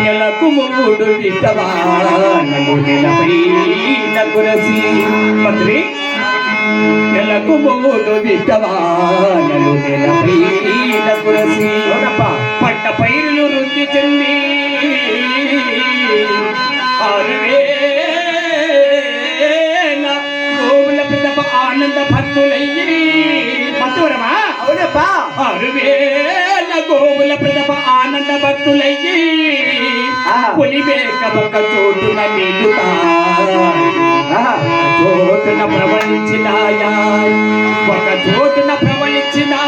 నెలకు మూడు విత్తవానము నెలపై నకురసి మంత్రి నెలకు మూడు విత్తవానలు ఆరు వేల గోవుల ప్రతప ఆనంద భక్తులయ్యి. పులివేక ఒక చోటున నిలుతా. చోటున ప్రవళించినాయా ఒక చోటున ప్రవళించినాయా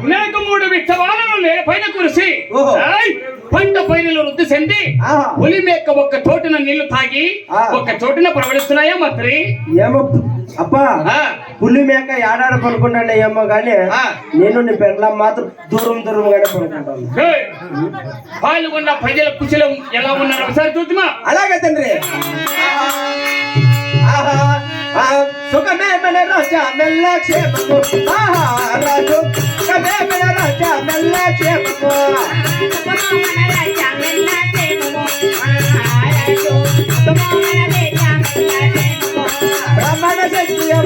వినాయక మూడు విత్తవాలను పైన కురిసి! పంట పైరులు వృద్ధి చెంది. పులి మేక ఒక్క చోటున నీళ్ళు తాగి. ఒక్క చోటున ప్రవహిస్తున్నాయా మంత్రి ఏమో అబ్బా పులి మేక ఏడాడ పనుకుంటాను ఏమో గానీ ఆ. నేను నీ పెళ్ళం మాత్రం దూరం దూరంగానే పనుకుంటాను ఏయ్! పాల్గొన్న ప్రజల కుశలం ఎలా ఉన్నారు ఒకసారి చూద్దామా అలాగే తండ్రి ఆహా, సుఖమే మన రాజా మెల్ల క్షేమము ఆహా రాజు సుఖమే మన రాజా మెల్ల క్షేమము బ్రాహ్మణ శక్తియ వైద్య జ్యోతియ